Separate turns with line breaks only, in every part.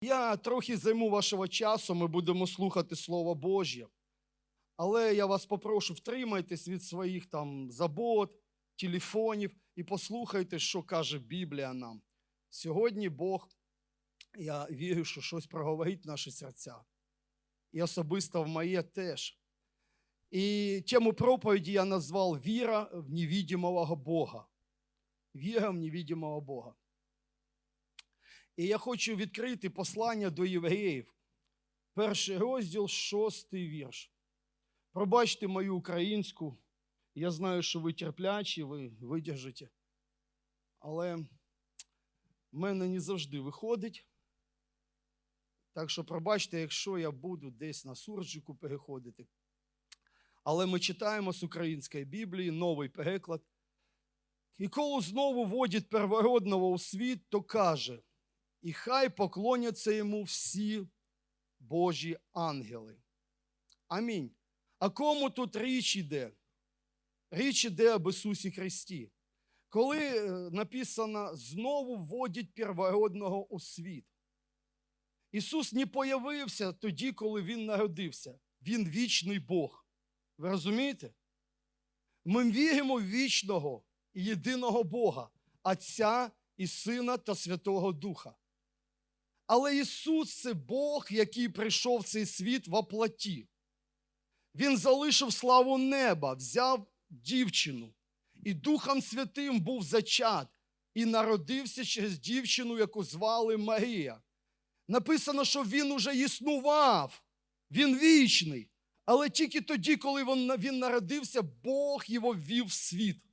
Я трохи займу вашого часу, ми будемо слухати Слово Божє. Але я вас попрошу, втримайтесь від своїх там забот, телефонів і послухайте, що каже Біблія нам. Сьогодні Бог, я вірю, що щось проговорить в наші серця. І особисто в моє теж. І тему проповіді я назвав Віра в невидимого Бога. Віра в невидимого Бога. І я хочу відкрити послання до євреїв. Перший розділ, шостий вірш. Пробачте мою українську. Я знаю, що ви терплячі, ви видержите. Але в мене не завжди виходить. Так що пробачте, якщо я буду десь на суржику переходити. Але ми читаємо з української Біблії новий переклад. І коли знову водять первородного у світ, то каже, і хай поклоняться йому всі Божі ангели. Амінь. А кому тут річ іде? Річ іде об Ісусі Христі. Коли е, написано знову вводять первородного у світ. Ісус не появився тоді, коли Він народився. Він вічний Бог. Ви розумієте? Ми віримо в вічного і єдиного Бога, Отця і Сина та Святого Духа. Але Ісус це Бог, який прийшов в цей світ в оплаті. Він залишив славу неба, взяв дівчину, і Духом Святим був зачат і народився через дівчину, яку звали Марія. Написано, що він уже існував, він вічний. Але тільки тоді, коли він, народився, Бог його ввів в світ,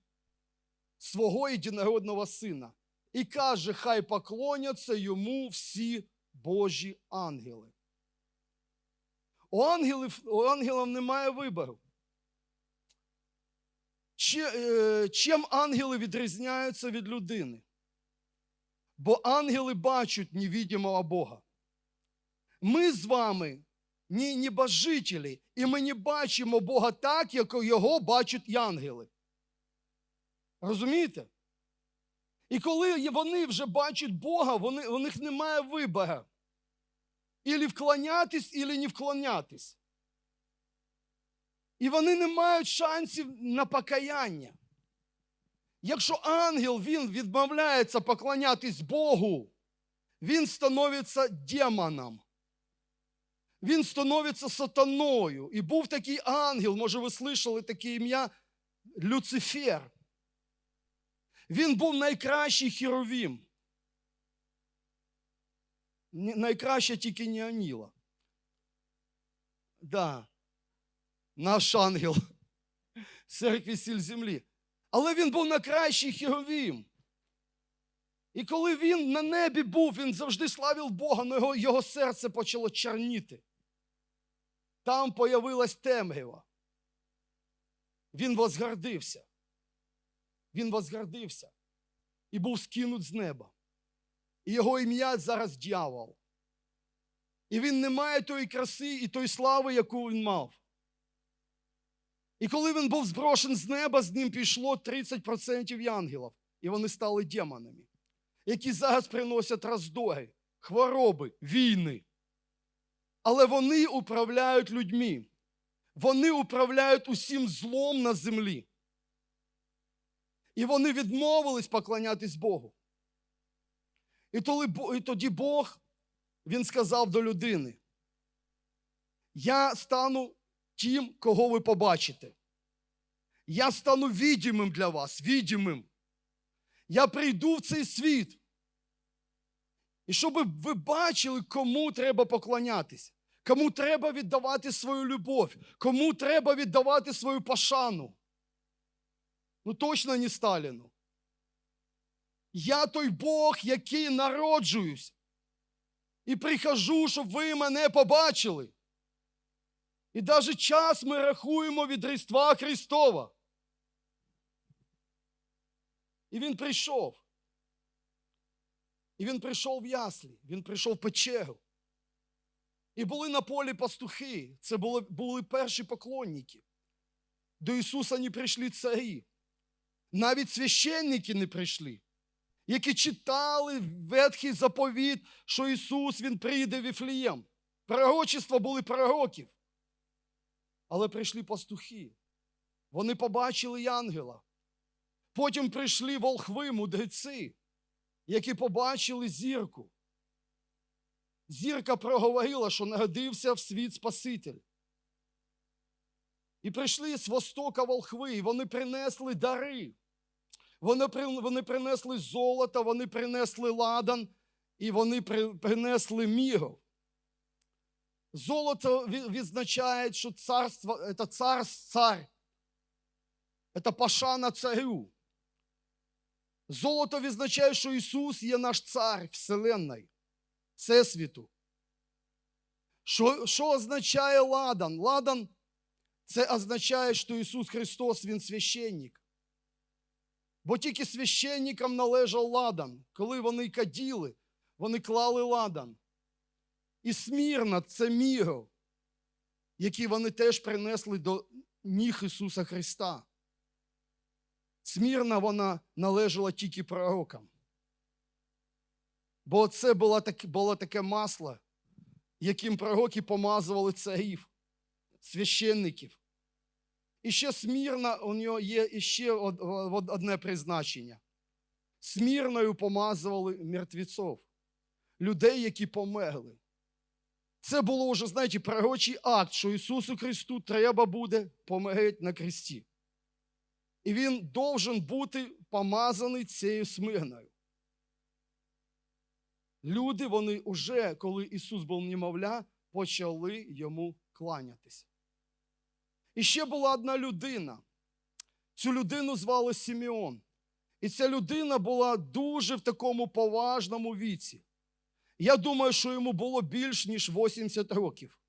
свого єдинородного сина. І каже, хай поклоняться йому всі Божі ангели. У ангелів, у ангелів немає вибору. Е, Чим ангели відрізняються від людини? Бо ангели бачать невидимого Бога. Ми з вами не небожителі, і ми не бачимо Бога так, як його бачать і ангели. Розумієте? І коли вони вже бачать Бога, вони, у них немає вибору. Ілі вклонятись, ілі не вклонятись. І вони не мають шансів на покаяння. Якщо ангел він відмовляється поклонятись Богу, він становиться демоном. Він становиться сатаною. І був такий ангел, може, ви слышали таке ім'я Люцифер. Він був найкращий херовім. Найкраще тільки не Аніла. Да. Наш ангел церкві сіль землі. Але він був найкращий херовім. І коли він на небі був, він завжди славив Бога, але його, його серце почало чорніти. Там появилась темрява. Він возгордився. Він возгордився і був скинут з неба. І його ім'я зараз дьявол. І він не має тої краси і тої слави, яку він мав. І коли він був зброшен з неба, з ним пішло 30% ангелів, і вони стали демонами, які зараз приносять роздори, хвороби, війни. Але вони управляють людьми. Вони управляють усім злом на землі. І вони відмовились поклонятись Богу. І тоді, Бог, Він сказав до людини: Я стану тим, кого ви побачите. Я стану відімим для вас, відімим. Я прийду в цей світ. І щоб ви бачили, кому треба поклонятися, кому треба віддавати свою любов, кому треба віддавати свою пошану. Ну точно не Сталіну. Я той Бог, який народжуюсь. І прихожу, щоб ви мене побачили. І навіть час ми рахуємо від Різдва Христова. І він прийшов. І він прийшов в яслі, він прийшов в печеру. І були на полі пастухи. Це були, були перші поклонники. До Ісуса не прийшли царі. Навіть священники не прийшли. які читали Ветхий заповіт, що Ісус Він прийде в Віфлієм. Пророчества були пророків. Але прийшли пастухи. Вони побачили янгола. Потім прийшли волхви, мудреці, які побачили зірку. Зірка проговорила, що народився в світ Спаситель. І прийшли з востока волхви, і вони принесли дари. Вони, вони принесли золото, вони принесли ладан, і вони при- принесли міру. Золото відзначає, що царство це цар цар. Це пашана царю. Золото відзначає, що Ісус є наш цар Вселенної, Всесвіту. Що, що означає ладан? Ладан це означає, що Ісус Христос Він священник. Бо тільки священникам належав ладан. Коли вони каділи, вони клали ладан. І смірна це міро, який вони теж принесли до ніг Ісуса Христа. Смірна вона належала тільки пророкам. Бо це було таке масло, яким пророки помазували царів, священників. І ще смірна, у нього є іще од- од- одне призначення. Смірною помазували мертвеців, людей, які померли. Це було вже, знаєте, пророчий акт, що Ісусу Христу треба буде помереть на кресті. І він должен бути помазаний цією смирною. Люди, вони вже, коли Ісус був немовля, почали йому кланятись. І ще була одна людина. Цю людину звали Сімеон. І ця людина була дуже в такому поважному віці. Я думаю, що йому було більш ніж 80 років.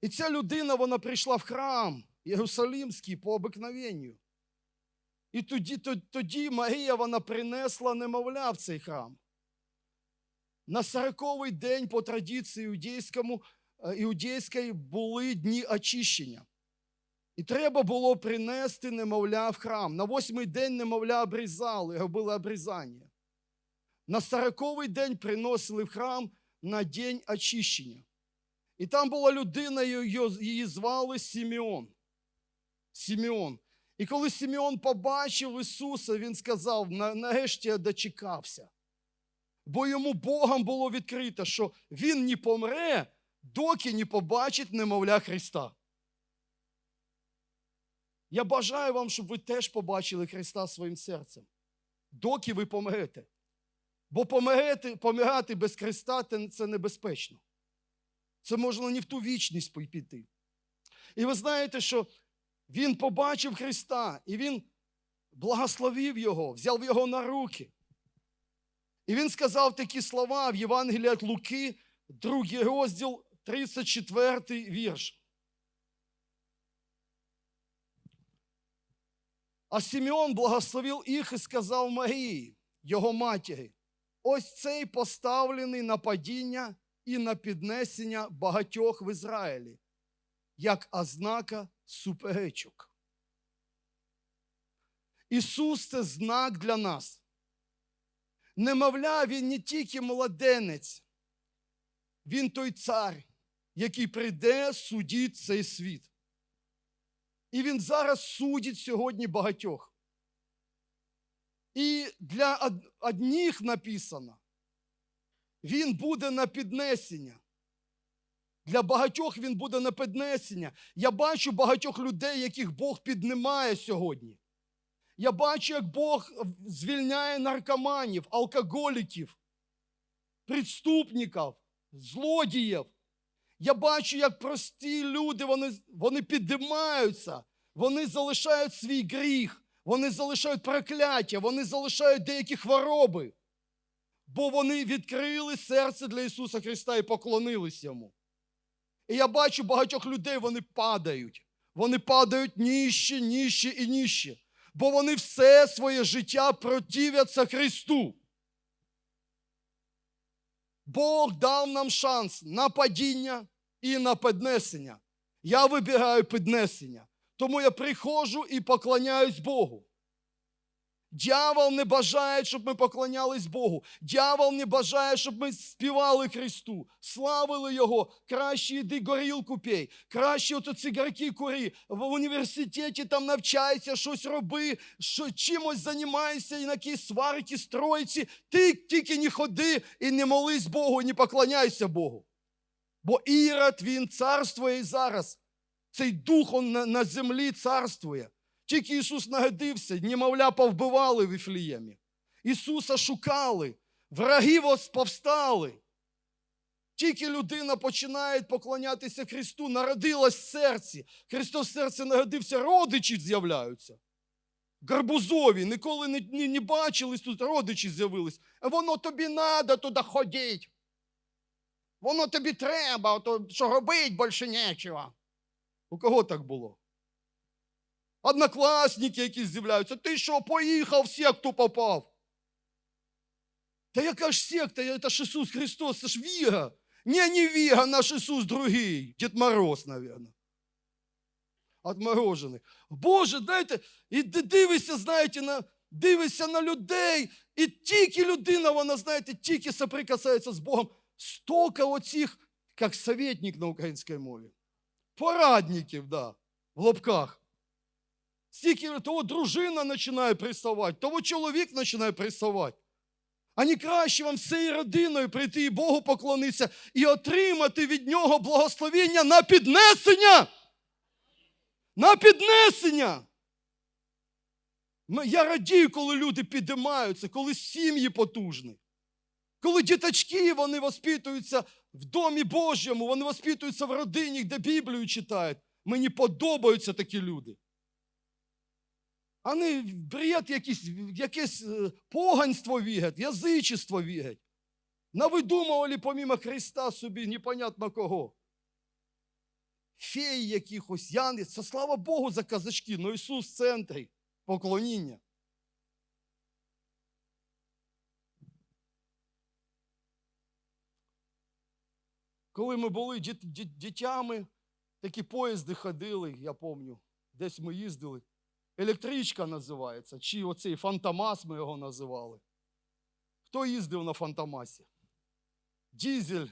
І ця людина вона прийшла в храм Єрусалимський по обикновенню. І тоді, тоді Марія вона принесла немовля в цей храм. На сороковий день по традиції іудейському, е, іудейської були дні очищення. І треба було принести немовля в храм. На восьмий день немовля обрізали, робили обрізання. На сороковий день приносили в храм на день очищення. І там була людина, її, звали Сімеон. Сімеон. І коли Сімеон побачив Ісуса, він сказав: нарешті я дочекався. Бо йому Богом було відкрито, що він не помре, доки не побачить немовля Христа. Я бажаю вам, щоб ви теж побачили Христа своїм серцем, доки ви помрете. Бо помирати, помирати без Христа це небезпечно. Це можна не в ту вічність піти. І ви знаєте, що він побачив Христа, і він благословив його, взяв його на руки. І він сказав такі слова в Євангелії від Луки, другий розділ, 34 вірш. А Симеон благословив їх і сказав Марії, його матері, ось цей поставлений на падіння і на піднесення багатьох в Ізраїлі, як ознака суперечок. Ісус це знак для нас. Немовля, він не тільки младенець, він той цар, який прийде судити цей світ. І він зараз судить сьогодні багатьох. І для од- одних написано, він буде на піднесення. Для багатьох він буде на піднесення. Я бачу багатьох людей, яких Бог піднімає сьогодні. Я бачу, як Бог звільняє наркоманів, алкоголіків, преступників, злодіїв. Я бачу, як прості люди вони, вони підіймаються, вони залишають свій гріх, вони залишають прокляття, вони залишають деякі хвороби, бо вони відкрили серце для Ісуса Христа і поклонились йому. І я бачу багатьох людей, вони падають. Вони падають ніще, ніще і ніще, бо вони все своє життя противляться Христу. Бог дав нам шанс на падіння і на піднесення. Я вибираю піднесення. Тому я приходжу і поклоняюсь Богу. Дьявол не бажає, щоб ми поклонялись Богу. Дьявол не бажає, щоб ми співали Христу, славили Його. Краще йди горілку пей, краще ото цигарки кури. В університеті там навчайся, щось роби, що, чимось займайся, і на якісь сварки, стройці. Ти тільки не ходи і не молись Богу, і не поклоняйся Богу. Бо Ірод, він царствує і зараз. Цей дух он на, на землі царствує. Тільки Ісус нагодився, немовля повбивали в Іфліємі. Ісуса шукали, враги повстали. Тільки людина починає поклонятися Христу, народилась в серці. Христос в серці нагодився, родичі з'являються. Гарбузові, ніколи не, не, не бачились, тут родичі з'явились. Воно тобі треба туди ходити. Воно тобі треба, то що робити більше нічого. У кого так було? Однокласники якісь з'являються. Ти що, поїхав, в секту попав? Та яка ж секта? Це ж Ісус Христос, це ж віга. Не, не віга, наш Ісус другий. Дід Мороз, мабуть. Отморожений. Боже, дайте, і ди- дивишся, знаєте, на, дивишся на людей, і тільки людина, вона, знаєте, тільки соприкасається з Богом. Стільки оцих, як советник на українській мові. Порадників, да, в лобках. Стільки того дружина починає приставати, того чоловік починає приставати. А не краще вам всією родиною прийти і Богу поклонитися і отримати від нього благословення на піднесення. На піднесення. Я радію, коли люди підіймаються, коли сім'ї потужні. Коли діточки вони воспитуються в домі Божому, вони воспитуються в родині, де Біблію читають. Мені подобаються такі люди. А не бред якийсь, якесь е, поганство вігать, язичество вігать. Навидумували помімо Христа собі непонятно кого. Феї якихось, яни. Це слава Богу за казачки, но Ісус в центрі поклоніння. Коли ми були діт- діт- дітями, такі поїзди ходили, я пам'ятаю, десь ми їздили. Електричка називається, чи оцей фантомас ми його називали. Хто їздив на фантомасі? Дізель.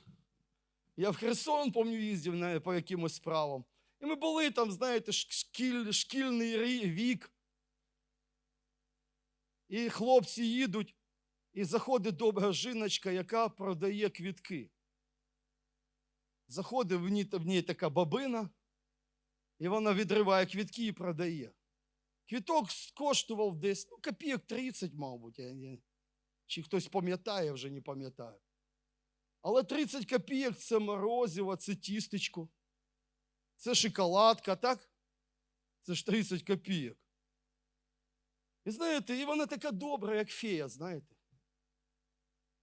Я в Херсон, пам'ятаю, їздив по якимось справам. І ми були там, знаєте, шкіль, шкільний вік. І хлопці їдуть, і заходить добра жіночка, яка продає квітки. Заходить в ній, в ній така бабина, і вона відриває квітки і продає. Квіток коштував десь ну, копійок 30, мабуть. Чи хтось пам'ятає, вже не пам'ятаю. Але 30 копійок це морозиво, це тістечко, це шоколадка, так? Це ж 30 копійок. І знаєте, і вона така добра, як фея, знаєте.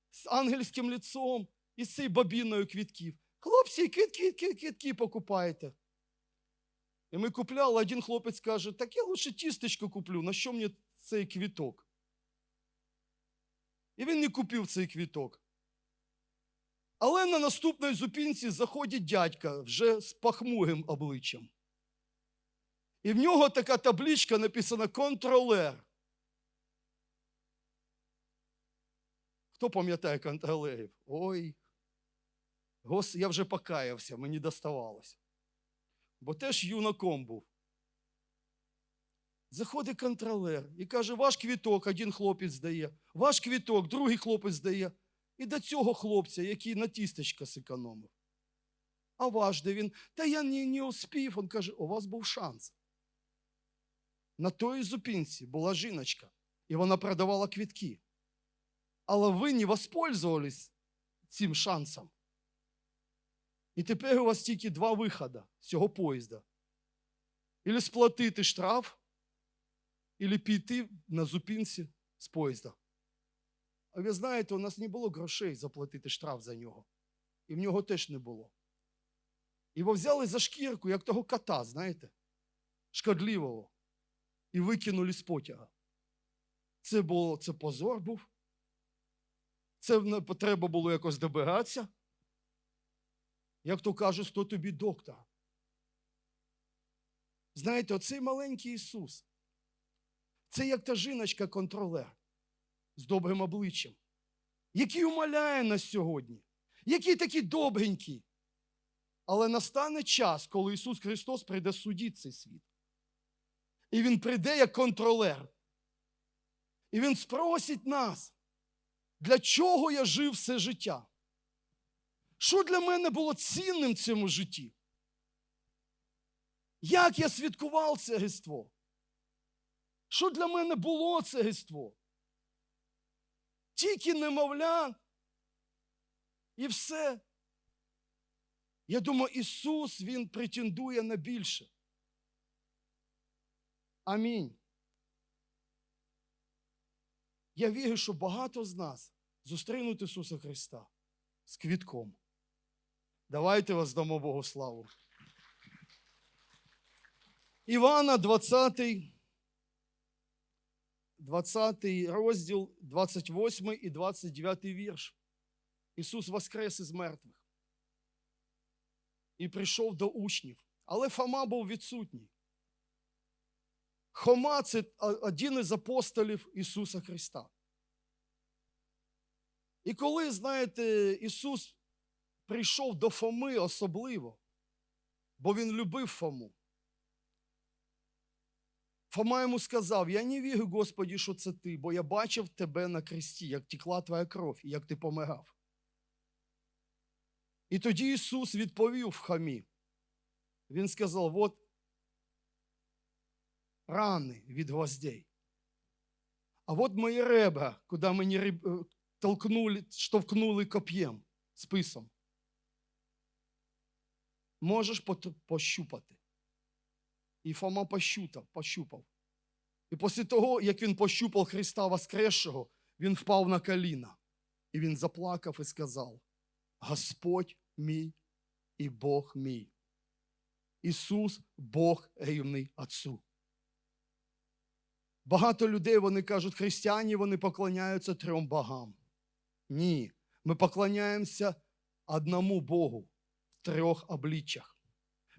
З ангельським лицом і з цією бабіною квітків. Хлопці, квітки, квітки, квітки покупайте. І ми купляли, один хлопець каже, так я лише тістечко куплю, на що мені цей квіток? І він не купив цей квіток. Але на наступній зупинці заходить дядька вже з пахмурим обличчям. І в нього така табличка написана контролер. Хто пам'ятає контролерів? Ой. Я вже покаявся, мені доставалось. Бо теж юнаком був. Заходить контролер і каже, ваш квіток, один хлопець здає, ваш квіток, другий хлопець здає. І до цього хлопця, який на тістечка зекономив. А ваш де він? Та я не, не успів. Він каже, у вас був шанс. На тої зупинці була жіночка, і вона продавала квітки. Але ви не воспользовались цим шансом. І тепер у вас тільки два виходи з цього поїзда. Ілі сплатити штраф, ілі піти на зупинці з поїзда. А ви знаєте, у нас не було грошей заплатити штраф за нього. І в нього теж не було. Його взяли за шкірку, як того кота, знаєте, шкодливого, і викинули з потяга. Це було, це позор був. Це треба було якось добиратися. Як то кажуть, хто тобі доктор? Знаєте, оцей маленький Ісус. Це як та жіночка-контролер з добрим обличчям, який умоляє нас сьогодні, який такий добренький. Але настане час, коли Ісус Христос прийде судити цей світ. І Він прийде як контролер. І Він спросить нас, для чого я жив все життя? Що для мене було цінним в цьому житті? Як я святкував це Різдво? Що для мене було це Різдво? Тільки немовля і все. Я думаю, Ісус, Він претендує на більше. Амінь. Я вірю, що багато з нас зустрінуть Ісуса Христа з квітком. Давайте воздамо Богу славу. Івана 20, 20 розділ, 28 і 29 вірш. Ісус воскрес із мертвих і прийшов до учнів. Але Фома був відсутній. Хома це один із апостолів Ісуса Христа. І коли, знаєте, Ісус прийшов до Фоми особливо, бо Він любив Фому. Фома йому сказав: Я не вірю, Господі, що це ти, бо я бачив тебе на кресті, як текла твоя кров і як ти помирав. І тоді Ісус відповів Хамі. Він сказав: от рани від гвоздей. А от мої ребра, куди мені реб... е, толкнули, штовхнули коп'єм, списом. Можеш пощупати. І Фома пощупав, пощупав. І після того, як він пощупав Христа Воскресшого, він впав на коліна. І він заплакав і сказав: Господь мій і Бог мій. Ісус Бог рівний Отцу. Багато людей вони кажуть, християні вони поклоняються трьом богам. Ні, ми поклоняємося одному Богу трьох обличчях.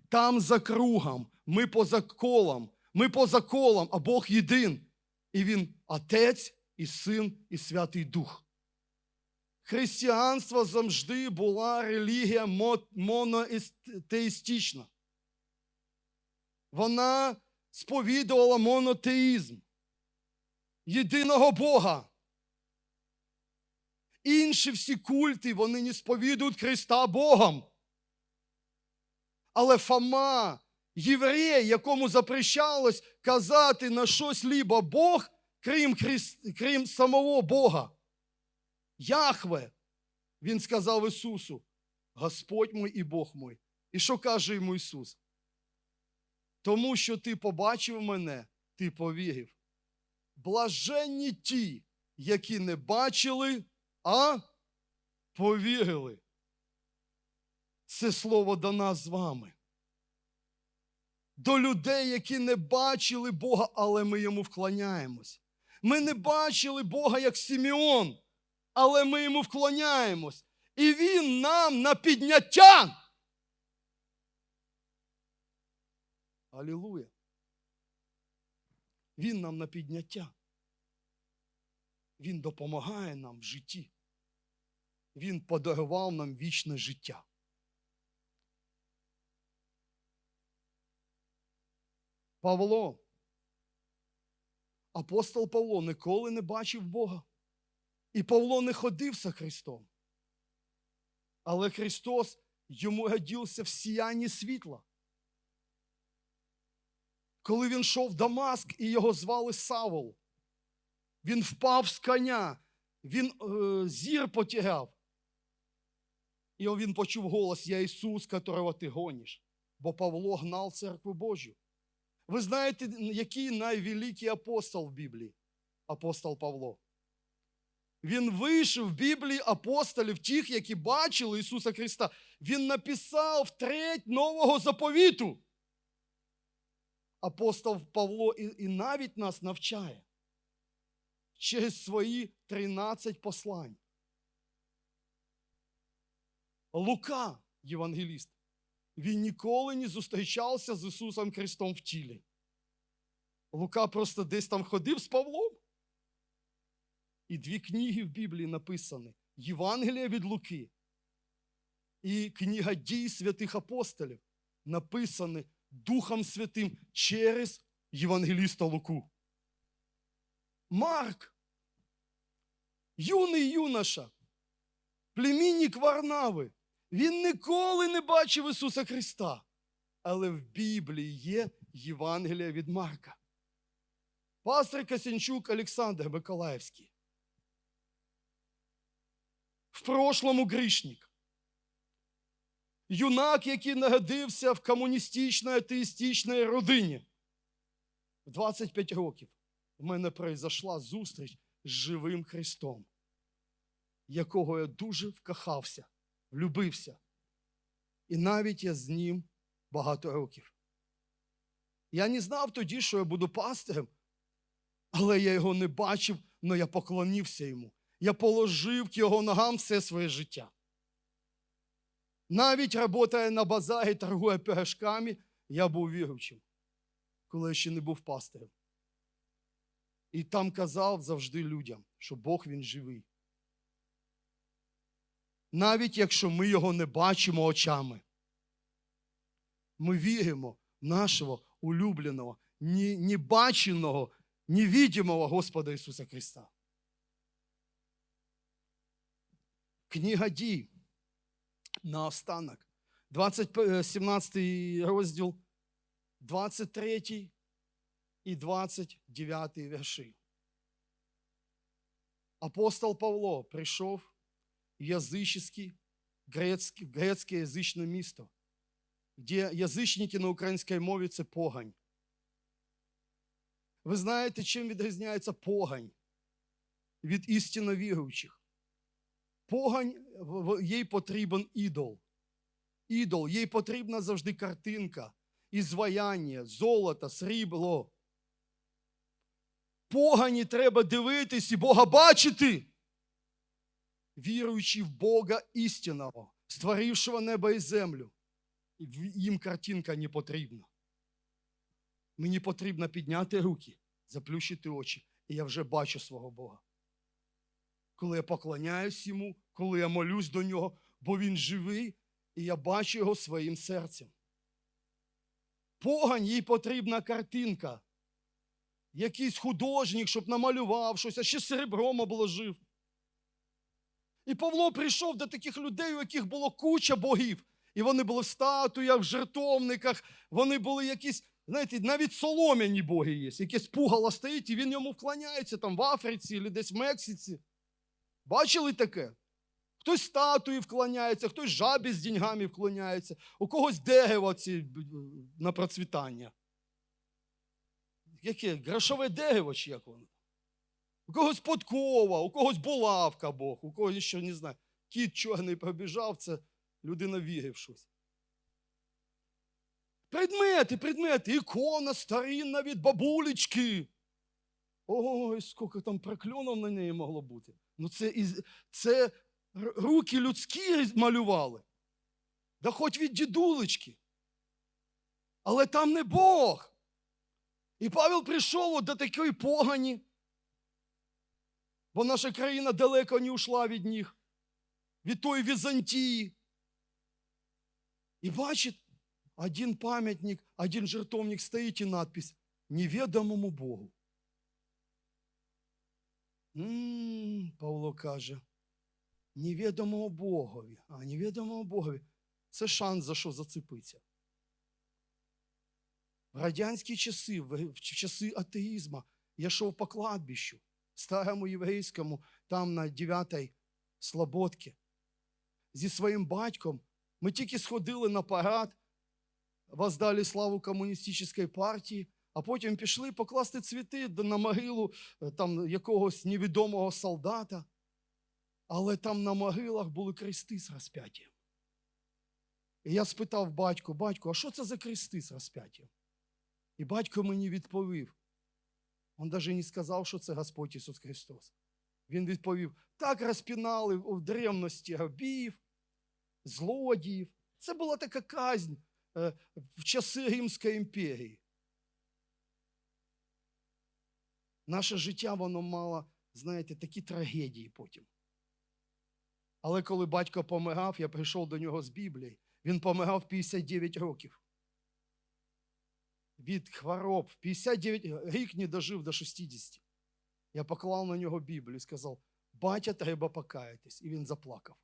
Там за кругом, ми поза колом, ми поза колом, а Бог єдин. І Він Отець, і Син, і Святий Дух. Християнство завжди була релігія мо- монотеїстична. Вона сповідувала монотеїзм єдиного Бога. Інші всі культи вони не сповідують Христа Богом. Але Фома, єврей, якому запрещалось казати на щось либо Бог, крім, Христ, крім самого Бога. Яхве, він сказав Ісусу, Господь мой і Бог мой. І що каже йому Ісус? Тому що ти побачив мене, ти повірив. Блаженні ті, які не бачили, а повірили. Це слово до нас з вами. До людей, які не бачили Бога, але ми йому вклоняємось. Ми не бачили Бога як Симеон, але ми йому вклоняємось. І Він нам на підняття. Алілуя. Він нам на підняття. Він допомагає нам в житті. Він подарував нам вічне життя. Павло, апостол Павло ніколи не бачив Бога. І Павло не ходив за Христом. Але Христос йому годився в сіянні світла. Коли він йшов в Дамаск і його звали Савол, він впав з коня, він е, зір потеряв. І він почув голос Я Ісус, которого ти гониш. Бо Павло гнав церкву Божю. Ви знаєте, який найвеликий апостол в Біблії? Апостол Павло. Він вийшов в Біблії апостолів, тих, які бачили Ісуса Христа. Він написав треть нового заповіту. Апостол Павло і, і навіть нас навчає через свої 13 послань. Лука, євангеліст, він ніколи не зустрічався з Ісусом Христом в тілі. Лука просто десь там ходив з Павлом. І дві книги в Біблії написані: Євангелія від Луки і книга дій святих апостолів, написані Духом Святим через Євангеліста Луку. Марк, юний юноша, племінник Варнави, він ніколи не бачив Ісуса Христа. Але в Біблії є Євангелія від Марка. Пастор Косінчук Олександр Миколаївський. В прошлому грішник. Юнак, який нагодився в комуністичній атеїстичній родині. В 25 років в мене произошла зустріч з живим Христом, якого я дуже вкохався, влюбився. І навіть я з ним багато років. Я не знав тоді, що я буду пастирем, але я його не бачив, але я поклонився йому. Я положив к його ногам все своє життя. Навіть працює на базарі, торгує пирожками, я був віруючим, коли я ще не був пастирем. І там казав завжди людям, що Бог він живий. Навіть якщо ми його не бачимо очами, ми віримо в нашого улюбленого, ні- небаченого, невидимого Господа Ісуса Христа. Книга дій наостанок. 20, е, 17 розділ, 23 і 29 вірші. Апостол Павло прийшов язичське, грецьке, грецьке язичне місто, де язичники на українській мові це погань. Ви знаєте, чим відрізняється погань від істинно віруючих? Погань їй потрібен ідол. Ідол, їй потрібна завжди картинка, ізваяння, золото, срібло. Погані треба дивитись і Бога бачити. Віруючи в Бога істинного, створившого небо і землю. Їм картинка не потрібна. Мені потрібно підняти руки, заплющити очі, і я вже бачу свого Бога. Коли я поклоняюсь йому, коли я молюсь до нього, бо він живий, і я бачу його своїм серцем. Погань їй потрібна картинка. Якийсь художник, щоб намалював щось, а ще серебром обложив. І Павло прийшов до таких людей, у яких було куча богів. І вони були в статуях, в жертовниках, вони були якісь, знаєте, навіть солом'яні боги є. Якесь пугало стоїть, і він йому вклоняється там в Африці або десь в Мексиці. Бачили таке? Хтось статуї вклоняється, хтось жабі з деньгами вклоняється, у когось дерево ці на процвітання. Яке? Грошове дерево чи як воно? У когось подкова, у когось булавка Бог, у когось ще не знаю. Кіт чорний пробіжав, це людина вірив щось. Предмети, предмети, ікона старинна від бабулечки. Ой, скільки там прокльонів на неї могло бути. Ну це, це руки людські малювали. Да хоч від дідулечки. Але там не Бог. І Павел прийшов от до такої погані, бо наша країна далеко не ушла від них, від тої Візантії. І бачить, один пам'ятник, один жертовник стоїть і надпись невідомому Богу. м Павло каже, невідомого Богові, а невідомого Богові це шанс за що зацепитися. В радянські часи, в часи атеїзму, я йшов по кладбищу, старому єврейському, там на 9-й Слободці. Зі своїм батьком ми тільки сходили на парад, воздали славу комуністичній партії, а потім пішли покласти цвіти на могилу е, там, якогось невідомого солдата. Але там на могилах були крести з розп'яттям. І я спитав батьку, батько, а що це за крести з розп'яттям? І батько мені відповів. Він навіть не сказав, що це Господь Ісус Христос. Він відповів: так розпінали в древності рабів, злодіїв. Це була така казнь е, в часи Римської імперії. Наше життя, воно мало, знаєте, такі трагедії потім. Але коли батько помирав, я прийшов до нього з Біблії. Він помирав 59 років. Від хвороб. 59 рік не дожив до 60. Я поклав на нього Біблію і сказав: батя, треба покаятись. І він заплакав.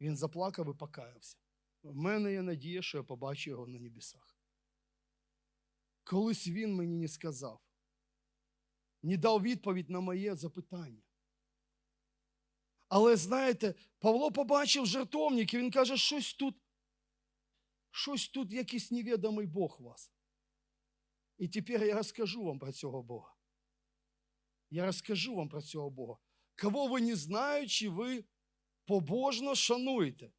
Він заплакав і покаявся. В мене є надія, що я побачу його на небесах. Колись він мені не сказав, не дав відповідь на моє запитання. Але знаєте, Павло побачив жертовник, і він каже, щось тут, щось тут якийсь невідомий Бог вас. І тепер я розкажу вам про цього Бога. Я розкажу вам про цього Бога. Кого ви не знаючи, ви побожно шануєте.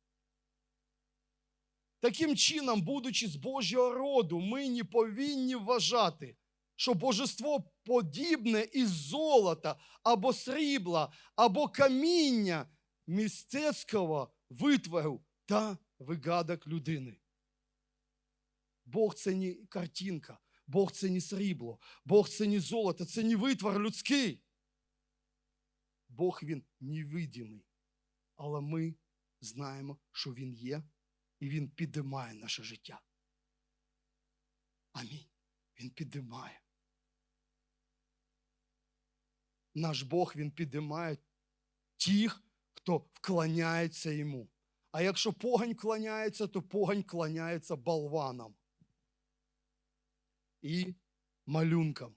Таким чином, будучи з Божого роду, ми не повинні вважати, що божество подібне із золота або срібла, або каміння містецького витвору та вигадок людини. Бог це не картинка, Бог це не срібло, Бог це не золото, це не витвор людський. Бог він невидимий. Але ми знаємо, що Він є, і Він підіймає наше життя. Амінь. Він підіймає. Наш Бог Він підіймає тих, хто вклоняється йому. А якщо погань вклоняється, то погань вклоняється болванам і малюнкам.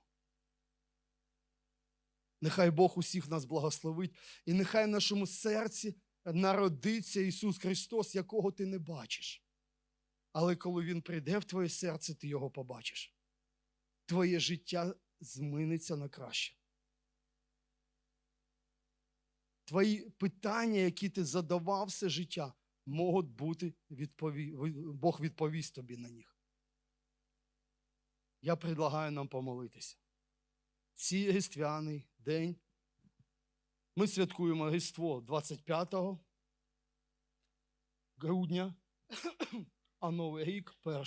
Нехай Бог усіх нас благословить, і нехай в нашому серці народиться Ісус Христос, якого ти не бачиш. Але коли Він прийде в твоє серце, ти його побачиш. Твоє життя зміниться на краще. Твої питання, які ти задавав все життя, можуть бути відпові... Бог відповість тобі на них. Я предлагаю нам помолитися. Цей різдвяний день. Ми святкуємо Різдво 25 грудня, а Новий рік 1.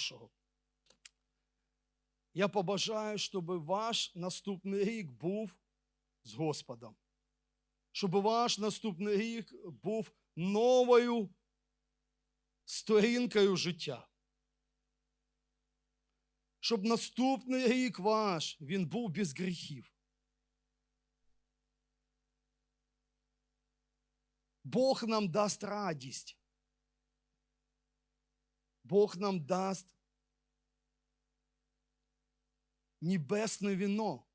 Я побажаю, щоб ваш наступний рік був з Господом. Щоб ваш наступний рік був новою сторінкою життя. Щоб наступний рік ваш він був без гріхів. Бог нам дасть радість. Бог нам дасть небесне віно.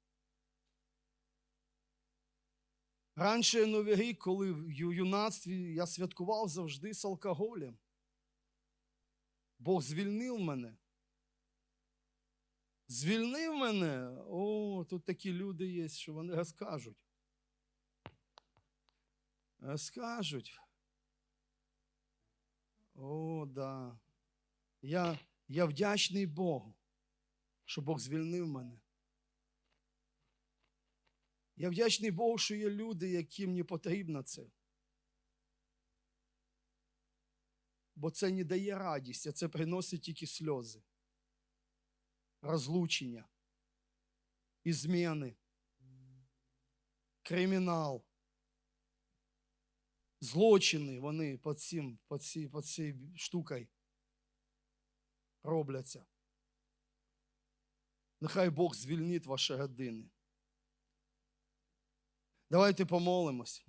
Раніше Новий рік, коли в юнацтві я святкував завжди з алкоголем. Бог звільнив мене. Звільнив мене. О, тут такі люди є, що вони розкажуть. Розкажуть. О, да. Я, я вдячний Богу, що Бог звільнив мене. Я вдячний Богу, що є люди, яким не потрібно це. Бо це не дає радість, а це приносить тільки сльози, розлучення, ізміни, кримінал, злочини, вони під цим, під цій, під цій штукою робляться. Нехай Бог звільнить ваші родини. Давайте помолимось.